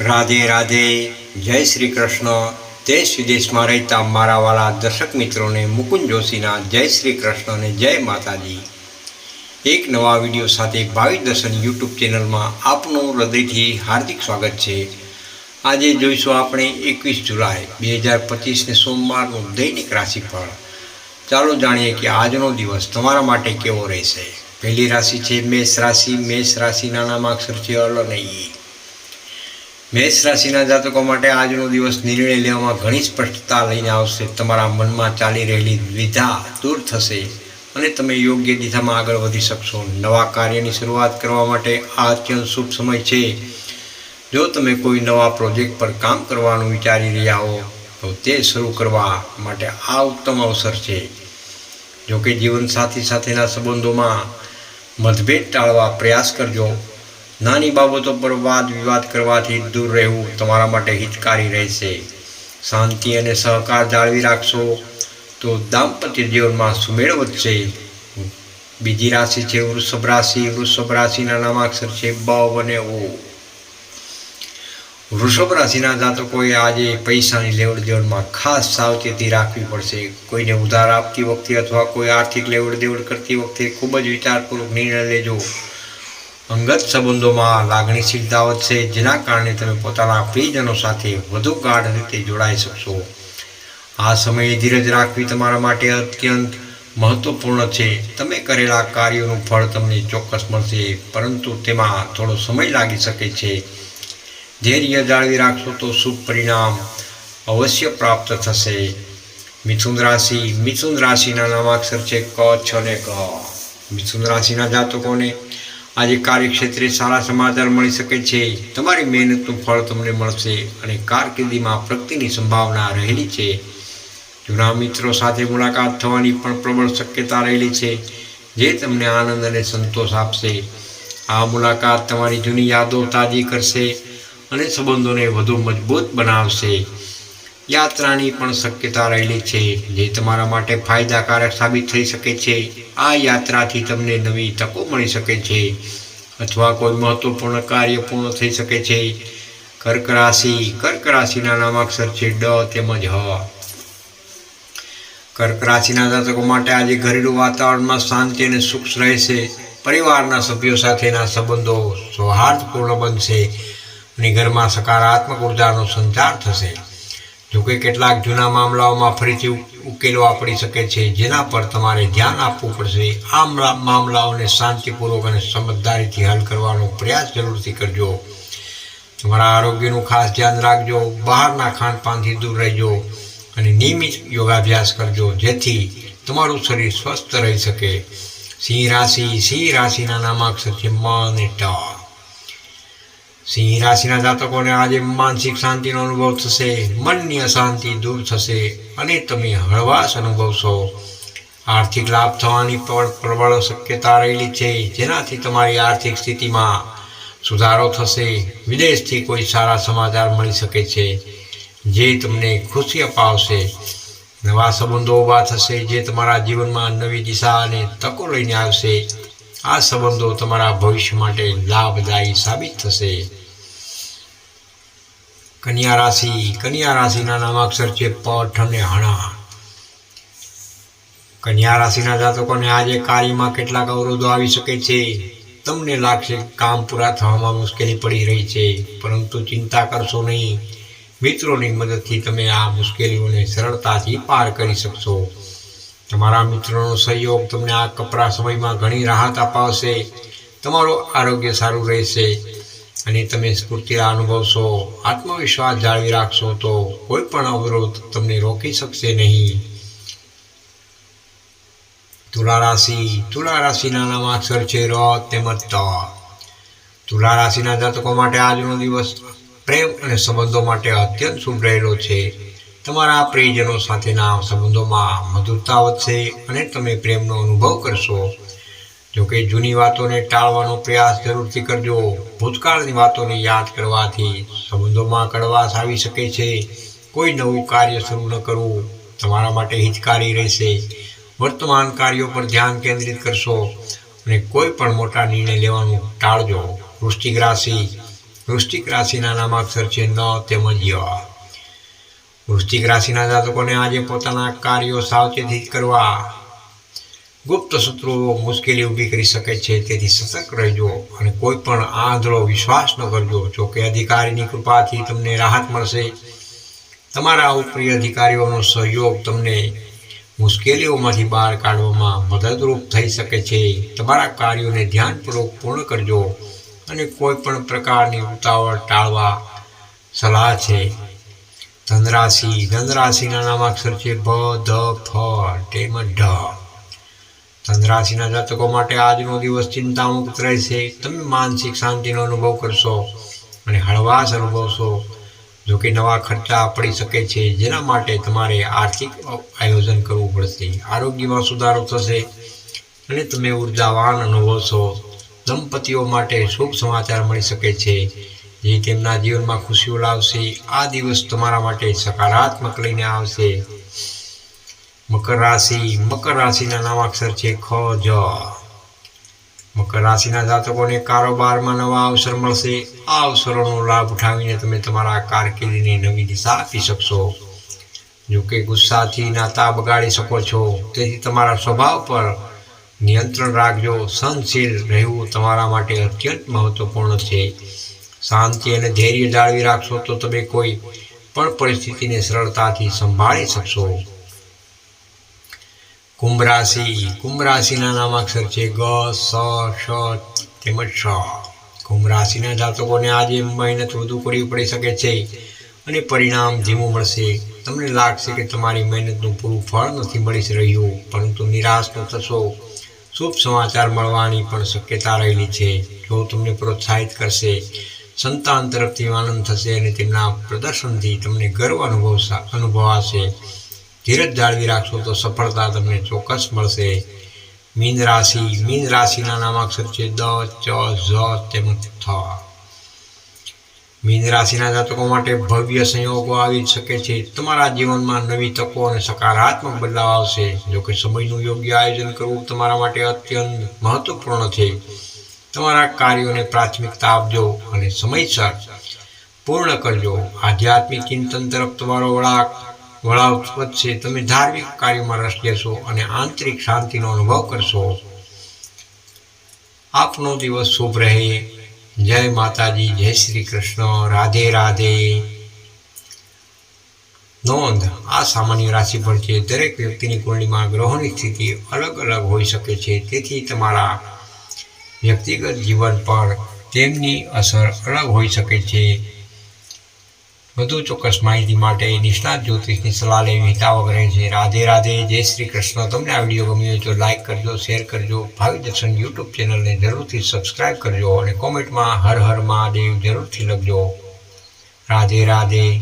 રાધે રાધે, જય શ્રી કૃષ્ણ. દેશ વિદેશમાં રહેતા મારા વાલા દર્શક મિત્રોને, મુકુંદ જોશીના જય શ્રી કૃષ્ણ અને જય માતાજી. એક નવા વીડિયો સાથે ભાવિ દર્શન યુટ્યુબ ચેનલમાં આપનું હૃદયથી હાર્દિક સ્વાગત છે. આજે જોઈશું આપણે એકવીસ જુલાઈ, બે હજાર પચીસને સોમવારનું દૈનિક રાશિફળ. ચાલો જાણીએ કે આજનો દિવસ તમારા માટે કેવો રહેશે? પહેલી રાશિ છે મેષ રાશિ, મેષ રાશિના નામાક્ષર છે અલ અને ઈ. મેષ રાશિના જાતકો માટે આજનો દિવસ નિર્ણય લેવામાં ઘણી સ્પષ્ટતા લઈને આવશે. તમારા મનમાં ચાલી રહેલી દ્વિધા દૂર થશે અને તમે યોગ્ય દિશામાં આગળ વધી શકશો. નવા કાર્યની શરૂઆત કરવા માટે આ અત્યંત શુભ સમય છે. જો તમે કોઈ નવા પ્રોજેક્ટ પર કામ કરવાનું વિચારી રહ્યા હો, તો તે શરૂ કરવા માટે આ ઉત્તમ અવસર છે. જોકે જીવનસાથી સાથેના સંબંધોમાં મતભેદ ટાળવા પ્રયાસ કરજો. નાની બાબતો પર વાદ વિવાદ કરવાથી દૂર રહેવું તમારા માટે હિતકારી રહેશે. શાંતિ અને સહકાર જાળવી રાખશો તો દાંપત્ય જીવનમાં સુમેળ વધશે. બીજી રાશિ છે વૃષભ રાશિ. વૃષભ રાશિના નામાક્ષર છે બ અને ઓ. વૃષભ રાશિના જાતકોએ આજે પૈસાની લેવડ દેવડમાં ખાસ સાવચેતી રાખવી પડશે. કોઈને ઉધાર આપતી વખતે અથવા કોઈ આર્થિક લેવડ દેવડ કરતી વખતે ખૂબ જ વિચારપૂર્વક નિર્ણય લેજો. અંગત સંબંધોમાં લાગણીશીલતા વધશે જેના કારણે તમે પોતાના પ્રિયજનો સાથે વધુ ગાઢ રીતે જોડાઈ શકશો. આ સમયે ધીરજ રાખવી તમારા માટે અત્યંત મહત્વપૂર્ણ છે. તમે કરેલા કાર્યોનું ફળ તમને ચોક્કસ મળશે, પરંતુ તેમાં થોડો સમય લાગી શકે છે. ધૈર્ય જાળવી રાખશો તો શુભ પરિણામ અવશ્ય પ્રાપ્ત થશે. મિથુન રાશિ, મિથુન રાશિના નામાક્ષર છે ક, છ અને ક. મિથુન રાશિના જાતકોને આજે કાર્યક્ષેત્રે સારા સમાચાર મળી શકે છે. તમારી મહેનતનું ફળ તમને મળશે અને કારકિર્દીમાં પ્રગતિની સંભાવના રહેલી છે. જૂના મિત્રો સાથે મુલાકાત થવાની પણ પ્રબળ શક્યતા રહેલી છે, જે તમને આનંદ અને સંતોષ આપશે. આ મુલાકાત તમારી જૂની યાદો તાજી કરશે અને સંબંધોને વધુ મજબૂત બનાવશે. યાત્રાની પણ શક્યતા રહેલી છે, જે તમારા માટે ફાયદાકારક સાબિત થઈ શકે છે. આ યાત્રાથી તમને નવી તકો મળી શકે છે, અથવા કોઈ મહત્વપૂર્ણ કાર્ય પૂર્ણ થઈ શકે છે. કર્ક રાશિ, કર્ક રાશિના નામાક્ષર છે ડ તેમજ હ. કર્ક રાશિના જાતકો માટે આજે ઘરેલું વાતાવરણમાં શાંતિ અને સુખ રહેશે. પરિવારના સભ્યો સાથેના સંબંધો સૌહાર્દપૂર્ણ બનશે અને ઘરમાં સકારાત્મક ઉર્જાનો સંચાર થશે. જોકે કેટલાક જૂના મામલાઓમાં ફરીથી ઉકેલવા પડી શકે છે, જેના પર તમારે ધ્યાન આપવું પડશે. આ મામલાઓને શાંતિપૂર્વક અને સમજદારીથી હલ કરવાનો પ્રયાસ જરૂરથી કરજો. તમારા આરોગ્યનું ખાસ ધ્યાન રાખજો. બહારના ખાનપાનથી દૂર રહેજો અને નિયમિત યોગાભ્યાસ કરજો, જેથી તમારું શરીર સ્વસ્થ રહી શકે. સિંહ રાશિ, સિંહ રાશિના નામાક્ષર છે મ અને ટ સિંહ રાશિના જાતકોને આજે માનસિક શાંતિનો અનુભવ થશે, મનની અશાંતિ દૂર થશે અને તમે હળવાશ અનુભવશો. આર્થિક લાભ થવાની પણ પ્રબળ શક્યતા રહેલી છે, જેનાથી તમારી આર્થિક સ્થિતિમાં સુધારો થશે. વિદેશથી કોઈ સારા સમાચાર મળી શકે છે, જે તમને ખુશી અપાવશે. નવા સંબંધો ઊભા થશે, જે તમારા જીવનમાં નવી દિશા અને તકો લઈને આવશે. આ સંબંધો તમારા ભવિષ્ય માટે લાભદાયી સાબિત થશે. કન્યા રાશિ, કન્યા રાશિના નામાક્ષર છે પઠ અને હણા. કન્યા રાશિના જાતકોને આજે કાર્યમાં કેટલાક અવરોધો આવી શકે છે. તમને લાગશે કામ પૂરા થવામાં મુશ્કેલી પડી રહી છે, પરંતુ ચિંતા કરશો નહીં. મિત્રોની મદદથી તમે આ મુશ્કેલીઓને સરળતાથી પાર કરી શકશો. તમારા મિત્રોનો સહયોગ તમને આ કપરા સમયમાં ઘણી રાહત અપાવશે, તમારું આરોગ્ય સારું રહેશે અને તમે સ્ફૂર્તિલા અનુભવશો, આત્મવિશ્વાસ જાળવી રાખશો તો કોઈ પણ અવરોધ તમને રોકી શકશે નહીં. તુલા રાશિ, તુલા રાશિના નામાક્ષર છે ર તેમજ ત. તુલા રાશિના જાતકો માટે આજનો દિવસ પ્રેમ અને સંબંધો માટે અત્યંત શુભ રહેલો છે. તમારા પ્રિયજનો સાથેના સંબંધોમાં મધુરતા વધશે અને તમે પ્રેમનો અનુભવ કરશો. જોકે જૂની વાતોને ટાળવાનો પ્રયાસ જરૂરથી કરજો. ભૂતકાળની વાતોને યાદ કરવાથી સંબંધોમાં કડવાશ આવી શકે છે. કોઈ નવું કાર્ય શરૂ ન કરવું. તમારા માટે હિતકારી રહેશે. વર્તમાન કાર્યો પર ધ્યાન કેન્દ્રિત કરશો અને કોઈ પણ મોટા નિર્ણય લેવાનું ટાળજો. વૃષ્ટિક રાશિ. વૃષ્ટિક રાશિના નામાક્ષર છે ન તેમજ ય વૃશ્ચિક રાશિના જાતકોને આજે પોતાના કાર્યો સાવચેતી કરવા ગુપ્ત શત્રુઓ મુશ્કેલી ઊભી કરી શકે છે. તેથી સતર્ક રહેજો અને કોઈ પણ આંધળો વિશ્વાસ ન કરજો. જો કે અધિકારીની કૃપાથી તમને રાહત મળશે. તમારા ઉપરી અધિકારીઓનો સહયોગ તમને મુશ્કેલીઓમાંથી બહાર કાઢવામાં મદદરૂપ થઈ શકે છે. તમારા કાર્યોને ધ્યાનપૂર્વક પૂર્ણ કરજો અને કોઈ પણ પ્રકારની ઉતાવળ ટાળવા સલાહ છે. ધનરાશિ, ધનરાશિના નામાક્ષર છે ભ ધ ફ તેમજ ઢ. ધનરાશિના જાતકો માટે આજનો દિવસ ચિંતામુક્ત રહેશે. તમે માનસિક શાંતિનો અનુભવ કરશો અને હળવાશ અનુભવશો. જોકે નવા ખર્ચા પડી શકે છે, જેના માટે તમારે આર્થિક આયોજન કરવું પડશે. આરોગ્યમાં સુધારો થશે અને તમે ઉર્જાવાન અનુભવશો. દંપતીઓ માટે શુભ સમાચાર મળી શકે છે. જે તેમના જીવનમાં ખુશીઓ લાવશે, આ દિવસ તમારા માટે સકારાત્મક લઈને આવશે. મકર રાશિ, મકર રાશિના નામાક્ષર છે ખ, જ. મકર રાશિના જાતકોને કારોબારમાં નવા અવસર મળશે. આ અવસરોનો લાભ ઉઠાવીને તમે તમારા કારકિર્દીને નવી દિશા આપી શકશો. જો કે ગુસ્સાથી નાતા બગાડી શકો છો. તેથી તમારા સ્વભાવ પર નિયંત્રણ રાખજો. સહનશીલ રહેવું તમારા માટે અત્યંત મહત્વપૂર્ણ છે. શાંતિ અને ધૈર્ય જાળવી રાખશો તો તમે કોઈ પણ પરિસ્થિતિને સરળતાથી સંભાળી શકશો. કુંભ રાશિ, કુંભ રાશિના નામાક્ષર છે ગ, સ શ તેમજ શ કુંભ રાશિના જાતકોને આજે મહેનત વધુ કરવી પડી શકે છે અને પરિણામ ધીમું મળશે. તમને લાગશે કે તમારી મહેનતનું પૂરું ફળ નથી મળી રહ્યું, પરંતુ નિરાશ ન થશો. શુભ સમાચાર મળવાની પણ શક્યતા રહેલી છે. જો તમને પ્રોત્સાહિત કરશે સંતાન તરફથી આનંદ થશે અને તેમના પ્રદર્શનથી તમને ગર્વ અનુભવ અનુભવાશે ધીરજ જાળવી રાખશો તો સફળતા તમને ચોક્કસ મળશે. મીન રાશિ, મીન રાશિના નામાક્ષર છે દ, ચ, ઝ તેમજ થ. મીન રાશિના જાતકો માટે ભવ્ય સંયોગો આવી શકે છે. તમારા જીવનમાં નવી તકો અને સકારાત્મક બદલાવ આવશે. જોકે સમયનું યોગ્ય આયોજન કરવું તમારા માટે અત્યંત મહત્વપૂર્ણ છે. તમારા કાર્યોને પ્રાથમિકતા આપજો અને સમયસર પૂર્ણ કરજો. આધ્યાત્મિક ચિંતન તરફ તમારો વળાક વળાવ વધશે તમે ધાર્મિક કાર્યોમાં રસ લેશો અને આંતરિક શાંતિનો અનુભવ કરશો. આપનો દિવસ શુભ રહે. જય માતાજી, જય શ્રી કૃષ્ણ. રાધે રાધે. નોંધ, આ સામાન્ય રાશિફળ છે. દરેક વ્યક્તિની કુંડલીમાં ગ્રહોની સ્થિતિ અલગ અલગ હોઈ શકે છે. તેથી તમારા વ્યક્તિગત જીવન પર તેમની અસર અલગ હોઈ શકે છે. વધુ ચોક્કસ માહિતી માટે નિષ્ણાત જ્યોતિષની સલાહ લેવી હિતાવક રહે છે. રાધે રાધે, જય શ્રી કૃષ્ણ. તમને આ વીડિયો ગમ્યો તો લાઇક કરજો, શેર કરજો. ભાવિ દર્શન યુટ્યુબ ચેનલને જરૂરથી સબસ્ક્રાઇબ કરજો અને કોમેન્ટમાં હર હર મહાદેવ જરૂરથી લખજો. રાધે રાધે.